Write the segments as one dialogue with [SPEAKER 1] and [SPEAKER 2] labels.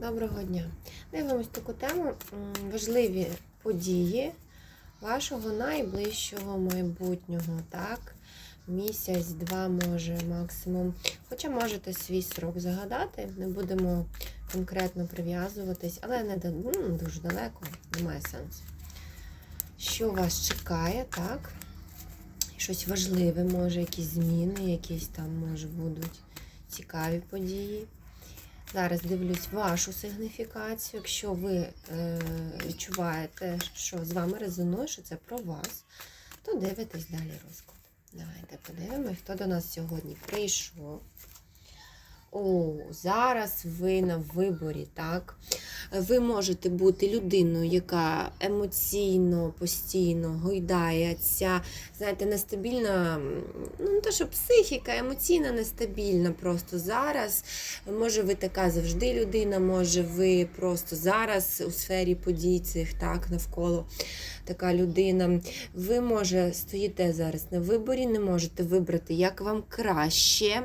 [SPEAKER 1] Доброго дня. Дивимось таку тему важливі події вашого найближчого майбутнього. Так? Місяць, два, може, максимум. Хоча можете свій срок загадати, не будемо конкретно прив'язуватись, але не ну, дуже далеко, немає сенсу. Що вас чекає, так? Щось важливе, може, якісь зміни, якісь там, може, будуть цікаві події. Зараз дивлюсь вашу сигніфікацію. Якщо ви е, відчуваєте, що з вами резонує, що це про вас, то дивитесь далі розклад. Давайте подивимось, хто до нас сьогодні прийшов. О, зараз ви на виборі, так? Ви можете бути людиною, яка емоційно, постійно гойдається, знаєте, нестабільна, ну не то, що психіка, емоційна нестабільна просто зараз. Може, ви така завжди людина, може, ви просто зараз у сфері подій цих так навколо така людина. Ви, може, стоїте зараз на виборі, не можете вибрати, як вам краще,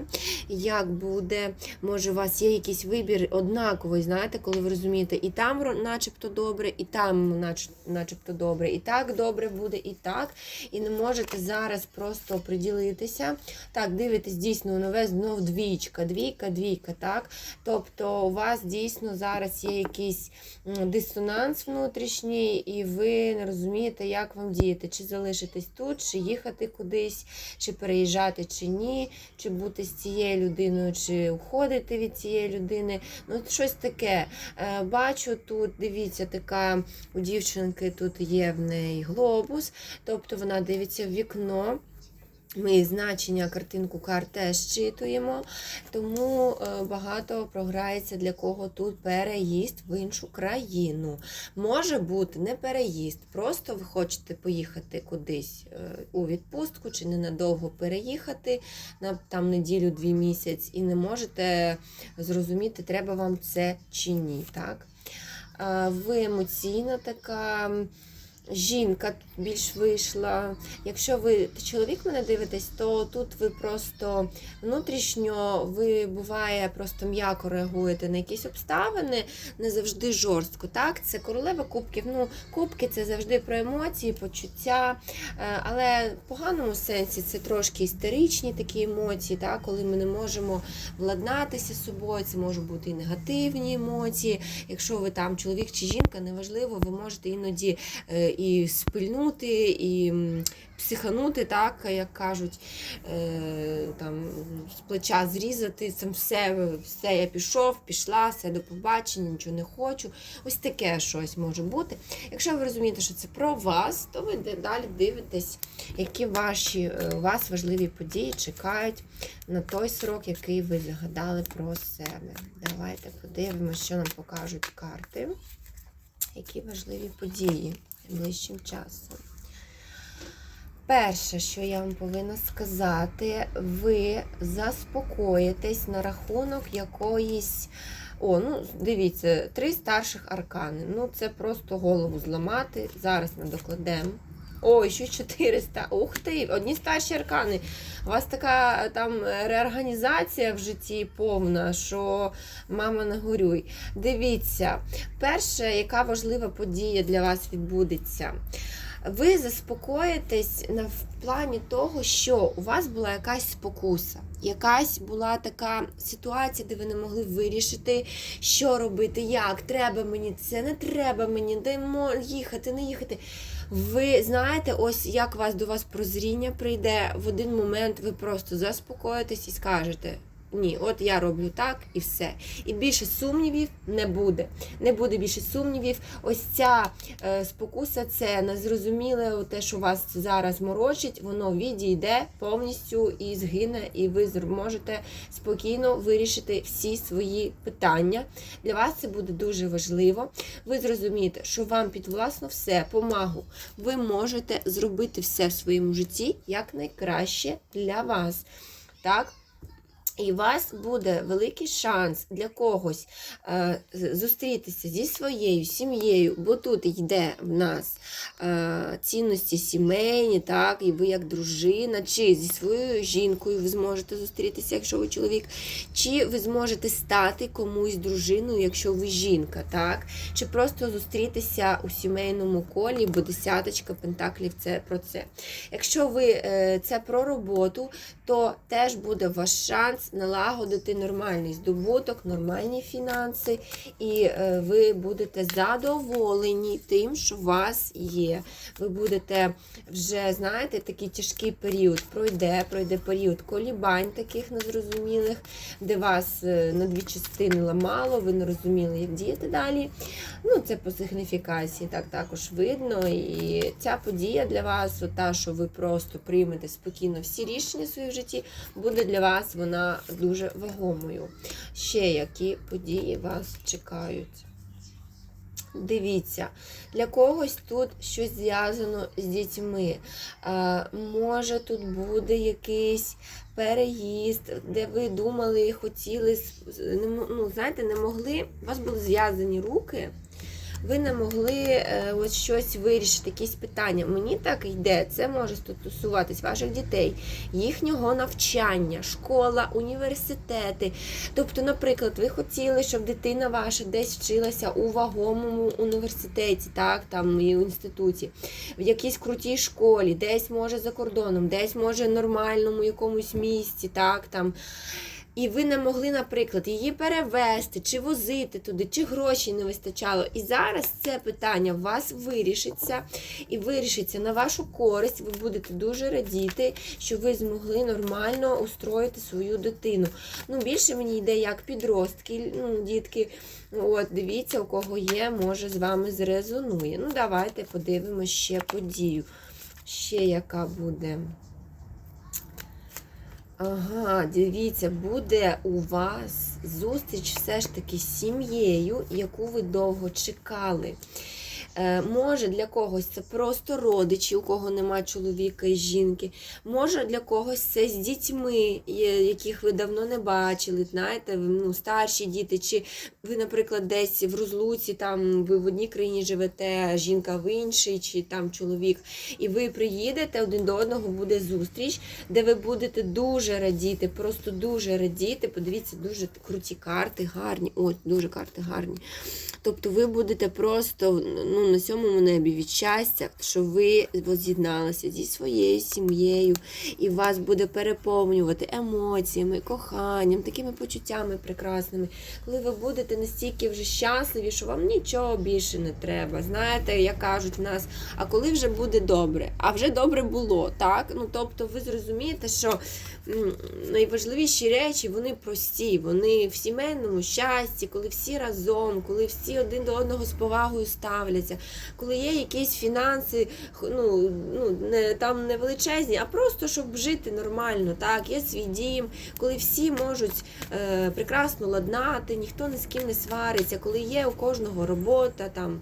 [SPEAKER 1] як буде. Може, у вас є якийсь вибір однаковий, знаєте, коли ви розумієте, і там начебто добре, і там начебто добре, і так добре буде, і так. І не можете зараз просто приділитися. Так, дивитесь дійсно нове знов двічка, двійка, двійка, так. Тобто у вас дійсно зараз є якийсь дисонанс внутрішній, і ви не розумієте, як вам діяти, чи залишитись тут, чи їхати кудись, чи переїжджати, чи ні, чи бути з цією людиною, чи від цієї людини. Ну, щось таке. Е, Бачу тут, дивіться, така у дівчинки тут є в неї глобус, тобто вона дивиться в вікно. Ми значення картинку карт теж щитуємо, тому е, багато програється для кого тут переїзд в іншу країну. Може бути не переїзд, просто ви хочете поїхати кудись е, у відпустку чи ненадовго переїхати на там неділю-дві місяць, і не можете зрозуміти, треба вам це чи ні. Так? Е, Ви емоційна така. Жінка більш вийшла. Якщо ви чоловік мене дивитесь, то тут ви просто внутрішньо ви буває просто м'яко реагуєте на якісь обставини, не завжди жорстко. Так, це королева кубків. Ну, кубки це завжди про емоції, почуття. Е, Але в поганому сенсі це трошки істеричні такі емоції, так, коли ми не можемо владнатися з собою. Це можуть бути і негативні емоції. Якщо ви там чоловік чи жінка, неважливо, ви можете іноді е, і спильнути, і психанути, так, як кажуть, е, там, з плеча зрізати, там все, все, я пішов, пішла, все до побачення, нічого не хочу. Ось таке щось може бути. Якщо ви розумієте, що це про вас, то ви далі дивитесь, які ваші е, у вас важливі події чекають на той срок, який ви загадали про себе. Давайте подивимося, що нам покажуть карти. Які важливі події найближчим часом. Перше, що я вам повинна сказати, ви заспокоїтесь на рахунок якоїсь. О, ну дивіться, три старших аркани. Ну, це просто голову зламати. Зараз ми докладемо. Ой, ще 400. Ух ти, одні старші аркани. У вас така там реорганізація в житті повна, що мама не горюй. Дивіться, перше, яка важлива подія для вас відбудеться. Ви заспокоїтесь на в плані того, що у вас була якась спокуса, якась була така ситуація, де ви не могли вирішити, що робити, як треба мені це, не треба мені, де їхати, не їхати. Ви знаєте, ось як вас до вас прозріння прийде в один момент, ви просто заспокоїтесь і скажете. Ні, от я роблю так і все. І більше сумнівів не буде. Не буде більше сумнівів. Ось ця е, спокуса, це незрозуміле, те, що вас зараз морочить, воно відійде повністю і згине, і ви зможете спокійно вирішити всі свої питання. Для вас це буде дуже важливо. Ви зрозумієте, що вам підвласно все, помагу. Ви можете зробити все в своєму житті як найкраще для вас. Так? І у вас буде великий шанс для когось е, зустрітися зі своєю сім'єю, бо тут йде в нас е, цінності сімейні, так, і ви як дружина, чи зі своєю жінкою ви зможете зустрітися, якщо ви чоловік, чи ви зможете стати комусь дружиною, якщо ви жінка, так, чи просто зустрітися у сімейному колі, бо десяточка пентаклів це про це. Якщо ви е, це про роботу, то теж буде ваш шанс налагодити нормальний здобуток, нормальні фінанси, і е, ви будете задоволені тим, що у вас є. Ви будете вже, знаєте, такий тяжкий період пройде, пройде період колібань таких незрозумілих, де вас е, на дві частини ламало, ви не розуміли, як діяти далі. Ну, це по сигніфікації так також видно. І ця подія для вас, та, що ви просто приймете спокійно всі рішення в своїй житті, буде для вас вона дуже вагомою. Ще які події вас чекають. Дивіться, для когось тут щось зв'язано з дітьми. А, може, тут буде якийсь переїзд, де ви думали, хотіли, не мо- ну, знаєте, не могли, у вас були зв'язані руки, ви не могли е, ось щось вирішити, якісь питання. Мені так йде, це може стосуватись ваших дітей, їхнього навчання, школа, університети. Тобто, наприклад, ви хотіли, щоб дитина ваша десь вчилася у вагомому університеті, так, там і в інституті, в якійсь крутій школі, десь може за кордоном, десь може нормальному якомусь місці, так, там. І ви не могли, наприклад, її перевезти, чи возити туди, чи грошей не вистачало. І зараз це питання у вас вирішиться і вирішиться на вашу користь. Ви будете дуже радіти, що ви змогли нормально устроїти свою дитину. Ну, більше мені йде як підростки, ну, дітки. От, дивіться, у кого є, може з вами зрезонує. Ну, давайте подивимося ще подію. Ще яка буде. Ага, дивіться, буде у вас зустріч все ж таки з сім'єю, яку ви довго чекали. Е, може для когось це просто родичі, у кого нема чоловіка і жінки. Може для когось це з дітьми, яких ви давно не бачили, знаєте, ну, старші діти, чи ви, наприклад, десь в розлуці, там ви в одній країні живете, жінка в іншій, чи там чоловік, і ви приїдете один до одного, буде зустріч, де ви будете дуже радіти, просто дуже радіти. Подивіться, дуже круті карти, гарні. О, дуже карти гарні. Тобто ви будете просто ну, на сьомому небі від щастя, що ви воз'єдналися зі своєю сім'єю, і вас буде переповнювати емоціями, коханням, такими почуттями прекрасними, коли ви будете настільки вже щасливі, що вам нічого більше не треба. Знаєте, як кажуть в нас, а коли вже буде добре? А вже добре було, так? Ну тобто, ви зрозумієте, що найважливіші речі вони прості, вони в сімейному щасті, коли всі разом, коли всі один до одного з повагою ставляться, коли є якісь фінанси, ну, ну не там не величезні, а просто щоб жити нормально. Так, є свій дім, коли всі можуть е, прекрасно ладнати, ніхто ні з ким не свариться, коли є у кожного робота, там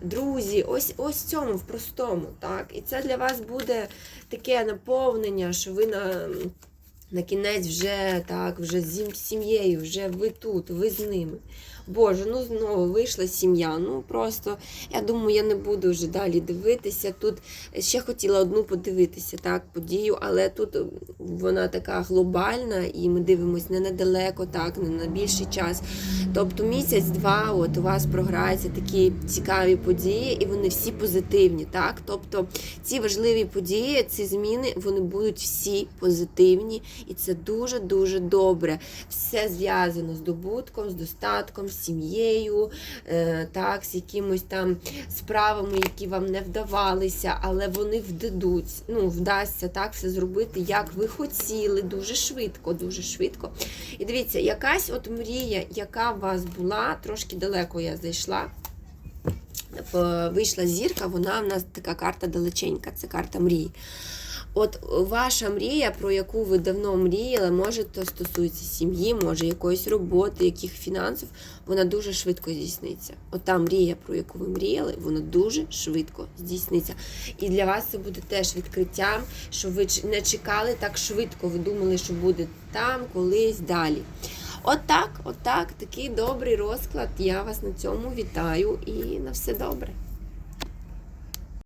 [SPEAKER 1] друзі, ось ось цьому в простому, так. І це для вас буде таке наповнення, що ви на. На кінець вже так, вже з сім'єю, вже ви тут, ви з ними. Боже, ну знову вийшла сім'я. Ну просто я думаю, я не буду вже далі дивитися. Тут ще хотіла одну подивитися, так, подію, але тут вона така глобальна, і ми дивимося не недалеко, так, не на більший час. Тобто місяць-два, от у вас програються такі цікаві події, і вони всі позитивні. так. Тобто ці важливі події, ці зміни, вони будуть всі позитивні, і це дуже-дуже добре. Все зв'язано з добутком, з достатком, з сім'єю, е, так, з якимось там справами, які вам не вдавалися, але вони вдадуть, ну, вдасться так все зробити, як ви хотіли, дуже швидко, дуже швидко. І дивіться, якась от мрія, яка у вас була, трошки далеко я зайшла. Е, Вийшла зірка, вона в нас така карта далеченька, це карта мрії. От ваша мрія, про яку ви давно мріяли, може то стосується сім'ї, може якоїсь роботи, яких фінансів, вона дуже швидко здійсниться. От та мрія, про яку ви мріяли, вона дуже швидко здійсниться. І для вас це буде теж відкриттям, що ви не чекали так швидко. Ви думали, що буде там, колись далі. Отак, отак, такий добрий розклад. Я вас на цьому вітаю і на все добре.